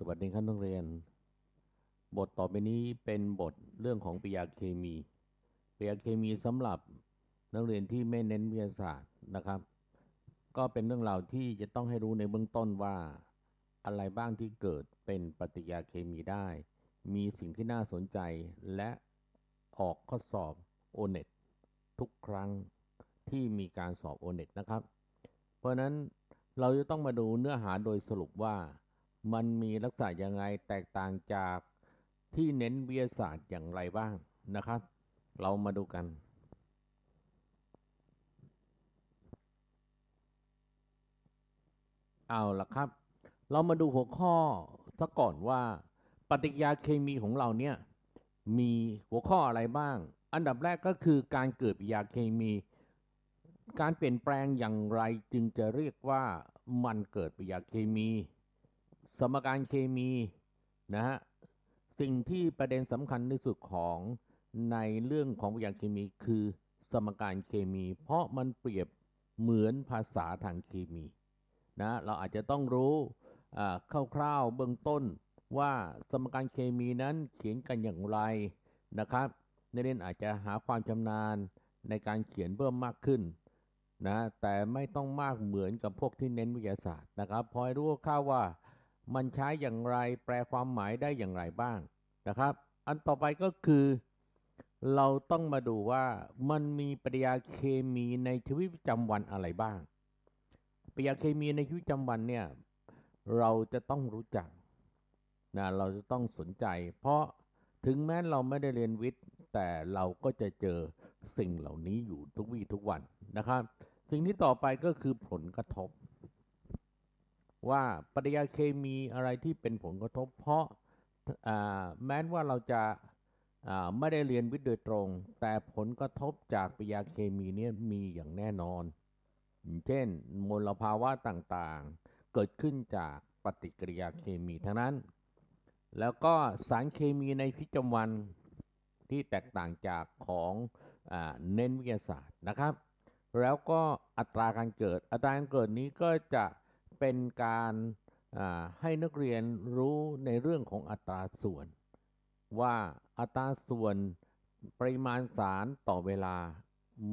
สวัสดีครับนักเรียน บทต่อไปนี้เป็นบทเรื่องของปิยาเคมีปิยาเคมีสำหรับนักเรียนที่ไม่เน้นวิทยาศาสตร์นะครับ ก็เป็นเรื่องราวที่จะต้องให้รู้ในเบื้องต้นว่า อะไรบ้างที่เกิดเป็นปฏิกิริยาเคมีได้ มีสิ่งที่น่าสนใจและออกข้อสอบโอเน็ตทุกครั้งที่มีการสอบโอเน็ตนะครับ เพราะฉะนั้นเราจะต้องมาดูเนื้อหาโดยสรุปว่า มันมีลักษณะยังไงแตกต่างจากที่เน้นวิทยาศาสตร์อย่างไรบ้างนะครับ เรามาดูกัน เอาละครับ เรามาดูหัวข้อซะก่อนว่า ปฏิกิริยาเคมีของเราเนี่ย มีหัวข้ออะไรบ้าง อันดับแรกก็คือการเกิดปฏิกิริยาเคมี การเปลี่ยนแปลงอย่างไรจึงจะเรียกว่ามันเกิดปฏิกิริยาเคมี สมการเคมีนะฮะสิ่งที่ประเด็นสำคัญที่สุดของในเรื่องของปฏิกิริยาเคมีคือสมการเคมี เพราะมันเปรียบเหมือนภาษาทางเคมีนะเราอาจจะต้องรู้คร่าวๆเบื้องต้นว่าสมการเคมีนั้นเขียนกันอย่างไรนะครับนักเรียนอาจจะหาความชำนาญในการเขียนเพิ่มมากขึ้นนะแต่ไม่ต้องมากเหมือนกับพวกที่เน้นวิทยาศาสตร์นะครับพอรู้ข้าวว่า มันใช้อย่างไรแปลความหมายได้อย่างไรบ้างนะครับ อันต่อไปก็คือ เราต้องมาดูว่ามันมีปฏิกิริยาเคมีในชีวิตประจำวันอะไรบ้าง ปริยาเคมีในชีวิตประจำวันเนี่ยเราจะต้องรู้จักนะเราจะต้องสนใจ เพราะถึงแม้เราไม่ได้เรียนวิทย์ แต่เราก็จะเจอสิ่งเหล่านี้อยู่ทุกวี่ทุกวันนะครับ สิ่งที่ต่อไปก็คือผลกระทบ ว่าปฏิกิริยาเคมีอะไรที่เป็นผลกระทบ เพราะแม้ว่าเราจะไม่ได้เรียนวิทย์โดยตรง แต่ผลกระทบจากปฏิกิริยาเคมีนี้มีอย่างแน่นอน เช่น มลภาวะต่างๆ เกิดขึ้นจากปฏิกิริยาเคมีทั้งนั้น แล้วก็สารเคมีในพิจำวันที่แตกต่างจากของอเน้นวิทยาศาสตร์นะครับ แล้วก็อัตราการเกิด อัตราการเกิดนี้ก็จะ เป็นการให้นักเรียนรู้ในเรื่องของอัตราส่วน ว่าอัตราส่วนปริมาณสารต่อเวลา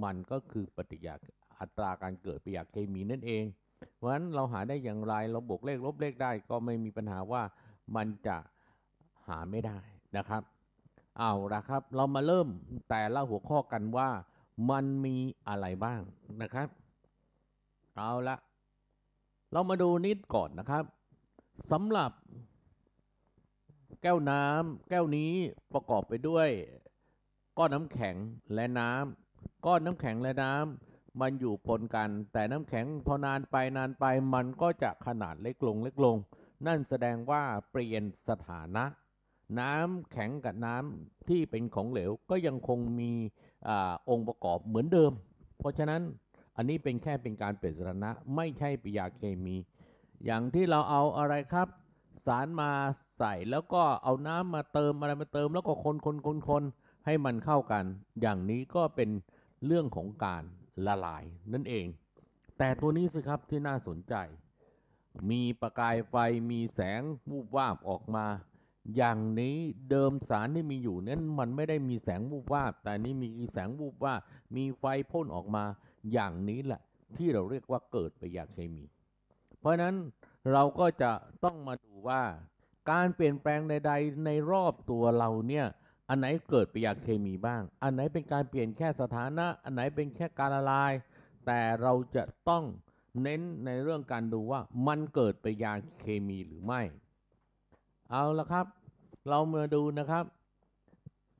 มันก็คือปฏิกิริยาอัตราการเกิดปฏิกิริยาเคมีนั่นเอง เพราะฉะนั้นเราหาได้อย่างไรเราบวกเลขลบเลขได้ก็ไม่มีปัญหาว่ามันจะหาไม่ได้นะครับเอาละครับ เรามาเริ่มแต่ละหัวข้อกันว่ามันมีอะไรบ้างนะครับ เอาละ เรามาดูนิดก่อนนะครับสำหรับ แก้วน้ำแก้วนี้ประกอบไปด้วย ก้อนน้ำแข็งและน้ำก้อนน้ำแข็งและน้ำมันอยู่ปนกัน แต่น้ำแข็งพอนานไปนานไปมันก็จะขนาดเล็กลงเล็กลง นั่นแสดงว่าเปลี่ยนสถานะ น้ำแข็งกับน้ำที่เป็นของเหลวก็ยังคงมีอองค์ประกอบเหมือนเดิม เพราะฉะนั้น อันนี้เป็นแค่เป็นการเปลี่ยนสถานะ ไม่ใช่ปิยาเคมี อย่างที่เราเอาอะไรครับ สารมาใส่แล้วก็เอาน้ำมาเติมอะไรมาเติม แล้วก็คนคนคนคนให้มันเข้ากัน อย่างนี้ก็เป็นเรื่องของการละลายนั่นเอง แต่ตัวนี้สิครับที่น่าสนใจ มีประกายไฟมีแสงวูบวาบออกมา อย่างนี้เดิมสารที่มีอยู่นั้นมันไม่ได้มีแสงวูบวาบ แต่นี้มีแสงวูบวาบมีไฟพ่นออกมา อย่างนี้แหละ ที่เราเรียกว่าเกิดไปยาเคมี เพราะนั้นเราก็จะต้องมาดูว่า การเปลี่ยนแปลงใด ๆ ในรอบตัวเราเนี่ยอันไหนเกิดไปยาเคมีบ้าง อันไหนเป็นการเปลี่ยนแค่สถานะ อันไหนเป็นแค่การละลาย แต่เราจะต้องเน้นในเรื่องการดูว่ามันเกิดไปยาเคมีหรือไม่ เอาละครับ เรามาดูนะครับ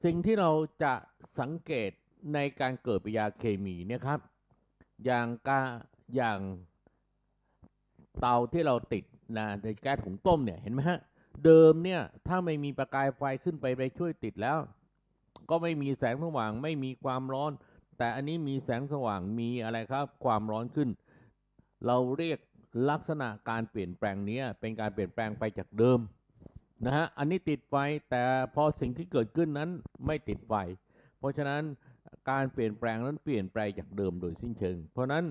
สิ่งที่เราจะสังเกตในการเกิดปยาเคมีเนี่ยครับ อย่างกาอย่างเตาที่เราติดนะในแก๊สหุงต้มเนี่ยเห็นไหมฮะ เดิมเนี่ย ถ้าไม่มีประกายไฟขึ้นไปไปช่วยติดแล้ว ก็ไม่มีแสงสว่างไม่มีความร้อน แต่อันนี้มีแสงสว่างมีอะไรครับ ความร้อนขึ้น เราเรียกลักษณะการเปลี่ยนแปลงนี้เป็นการเปลี่ยนแปลงไปจากเดิมนะฮะอันนี้ติดไฟแต่พอสิ่งที่เกิดขึ้นนั้นไม่ติดไฟ เพราะฉะนั้น การเปลี่ยนแปลงนั้นเปลี่ยนแปลงจากเดิมโดยสิ้นเชิง เพราะนั้น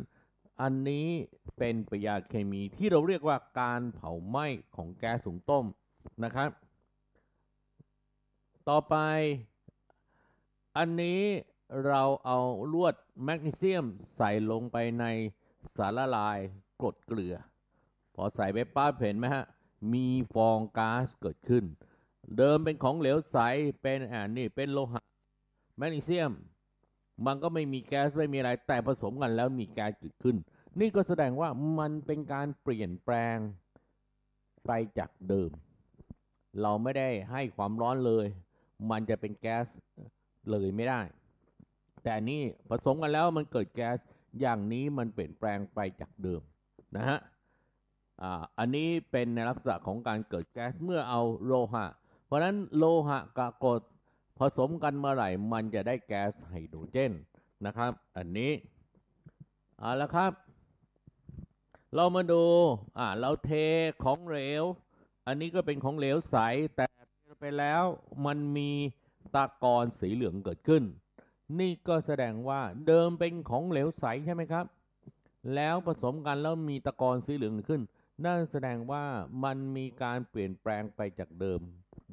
อันนี้เป็นปฏิกิริยาเคมีที่เราเรียกว่าการเผาไหม้ของแก๊สถุงต้มนะครับ ต่อไป อันนี้เราเอาลวดแมกนีเซียมใส่ลงไปในสารละลายกรดเกลือ พอใส่ไปป้าบเห็นไหมฮะ มีฟองก๊าซเกิดขึ้น เดิมเป็นของเหลวใสเป็นอ่านี่เป็นโลหะแมกนีเซียม มันก็ไม่มีแก๊สไม่มีอะไรแต่ผสมกันแล้วมีแก๊สเกิดขึ้น นี่ก็แสดงว่ามันเป็นการเปลี่ยนแปลงไปจากเดิม เราไม่ได้ให้ความร้อนเลย มันจะเป็นแก๊สเลยไม่ได้ แต่นนี้ผสมกันแล้วมันเกิดแก๊สอย่างนี้มันเปลี่ยนแปลงไปจากเดิมนะฮะอันนี้เป็นในลักษณะของการเกิดแก๊สเมื่อเอาโลหะ เพราะฉะนั้นโลหะกับกรด ผสมกันเมื่อไหร่มันจะได้แก๊สไฮโดรเจนนะครับ อันนี้เอาละครับ เรามาดูอ่าเราเทของเหลว อันนี้ก็เป็นของเหลวใสแต่ไปแล้วมันมีตะกอนสีเหลืองเกิดขึ้น นี่ก็แสดงว่าเดิมเป็นของเหลวใสใช่ไหมครับ แล้วผสมกันแล้วมีตะกอนสีเหลืองขึ้น นั่นแสดงว่ามันมีการเปลี่ยนแปลงไปจากเดิม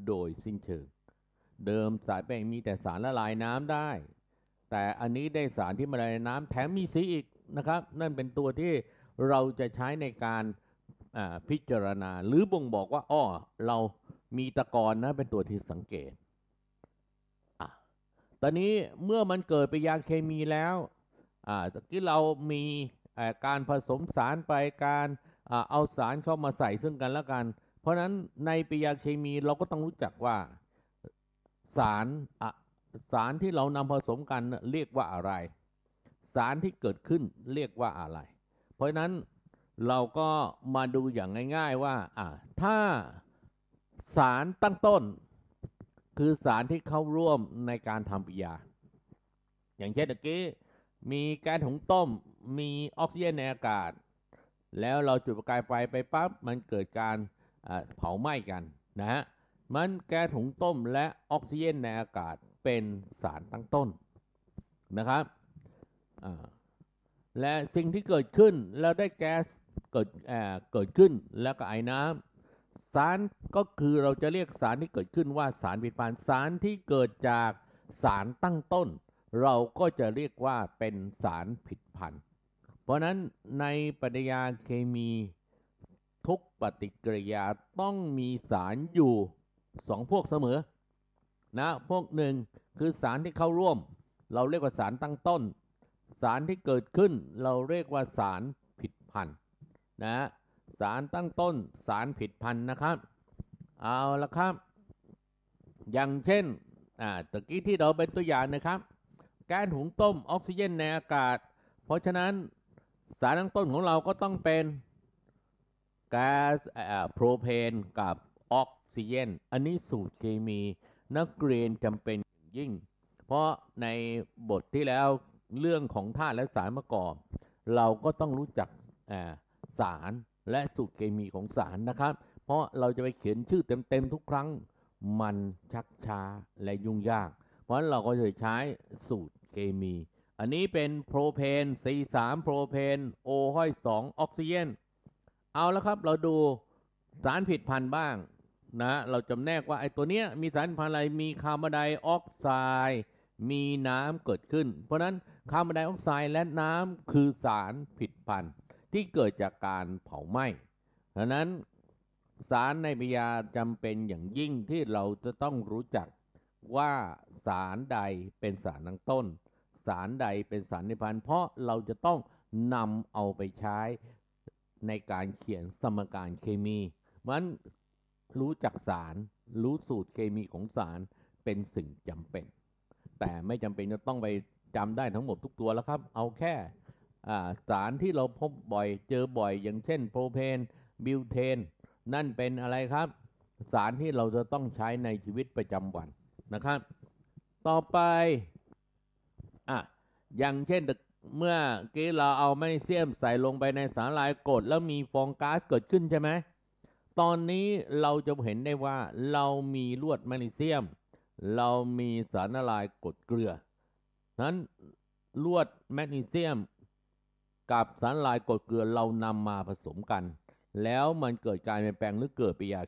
โดยสิ้นเชิง เดิมสายแป้งมีแต่สารละลายน้ำได้ แต่อันนี้ได้สารที่มาละลายน้ำแถมมีสีอีกนะครับ นั่นเป็นตัวที่เราจะใช้ในการพิจารณา หรือบ่งบอกว่าอ้อเรามีตะกอนนะเป็นตัวที่สังเกตอตอนนี้เมื่อมันเกิดปิยาเคมีแล้วตะกี้เรามีการผสมสารไปการอเอาสารเข้ามาใส่ซึ่งกันและกัน เพราะฉะนั้นในปิยาเคมีเราก็ต้องรู้จักว่า สารอะสารที่เรานำผสมกันเรียกว่าอะไร สารที่เกิดขึ้นเรียกว่าอะไร เพราะนั้นเราก็มาดูอย่างง่าย ๆว่าอ่าถ้าสารตั้งต้น คือสารที่เข้าร่วมในการทำปิยา อย่างเช่นเมื่อกี้มีแก๊สหุงต้มมีออกซิเจนในอากาศ แล้วเราจุดประกายไฟไปปั๊บมันเกิดการเผาไหม้กันนะฮะ มันแก๊สหุงต้มและออกซิเจนในอากาศเป็นสารตั้งต้นนะครับและสิ่งที่เกิดขึ้นแล้วได้แก๊สเกิดเกิดขึ้นแล้วก็ไอ้น้ำสารก็คือเราจะเรียกสารที่เกิดขึ้นว่าสารผิดพันสารที่เกิดจากสารตั้งต้น เราก็จะเรียกว่าเป็นสารผิดพันธ์เพราะนั้นในปฏิยาเคมีทุกปฏิกิริยาต้องมีสารอยู่ สองพวกเสมอนะพวกหนึ่งคือสารที่เข้าร่วม เราเรียกว่าสารตั้งต้น สารที่เกิดขึ้น เราเรียกว่าสารผิดพันธุ์นะสารตั้งต้น สารผิดพันธุ์นะครับ เอาละครับ อย่างเช่นอ่าตะกี้ที่เราเป็นตัวอย่างนะครับแก๊สหุงต้มออกซิเจนในอากาศ เพราะฉะนั้นสารตั้งต้นของเราก็ต้องเป็นแก๊สอ่าโพรเพนกับออก ซิเจนอันนี้สูตรเคมีนักเรียนจำเป็นอย่างยิ่ง เพราะในบทที่แล้วเรื่องของธาตุและสารมาก่อนเราก็ต้องรู้จักสารและสูตรเคมีของสารนะครับ เพราะเราจะไปเขียนชื่อเต็มๆทุกครั้งมันชักช้าและยุ่งยาก เพราะฉะนั้นเราก็จะใช้สูตรเคมี อันนี้เป็นโพรเพน C3 โพรเพน O ห้อย2ออกซิเจนเอาแล้วครับเราดูสารผิดพันธุ์บ้าง นะเราจำแนกว่าไอ้ตัวเนี้ยมีสารพันธุ์อะไรมีคาร์บอนไดออกไซด์มีน้ำเกิดขึ้น เพราะนั้นคาร์บอนไดออกไซด์และน้ำคือสารผิดพันธุ์ที่เกิดจากการเผาไหม้ดังนั้นสารในปิยาจำเป็นอย่างยิ่งที่เราจะต้องรู้จักว่าสารใดเป็นสารตั้งต้น สารใดเป็นสารในพันธุ์เพราะเราจะต้องนำเอาไปใช้ในการเขียนสมการเคมีมัน รู้จักสาร รู้สูตรเคมีของสารเป็นสิ่งจำเป็น แต่ไม่จำเป็นจะต้องไปจำได้ทั้งหมดทุกตัวแล้วครับ เอาแค่สารที่เราพบบ่อยเจอบ่อย อย่างเช่นโพรเพนบิวเทน นั่นเป็นอะไรครับ สารที่เราจะต้องใช้ในชีวิตประจำวันนะครับ ต่อไปอะอย่างเช่นเมื่อกี้เราเอาแมกนีเซียมใส่ลงไปในสารละลายกรดแล้วมีฟองก๊าซเกิดขึ้นใช่ไหม ตอนนี้เราจะเห็นได้ว่าเรามีลวดแมกนีเซียม เรามีสารละลายกรดเกลือ นั้นลวดแมกนีเซียม กับสารละลายกรดเกลือเรานำมาผสมกัน แล้วมันเกิดการเปลี่ยนแปลงหรือเกิดปฏิกิริยา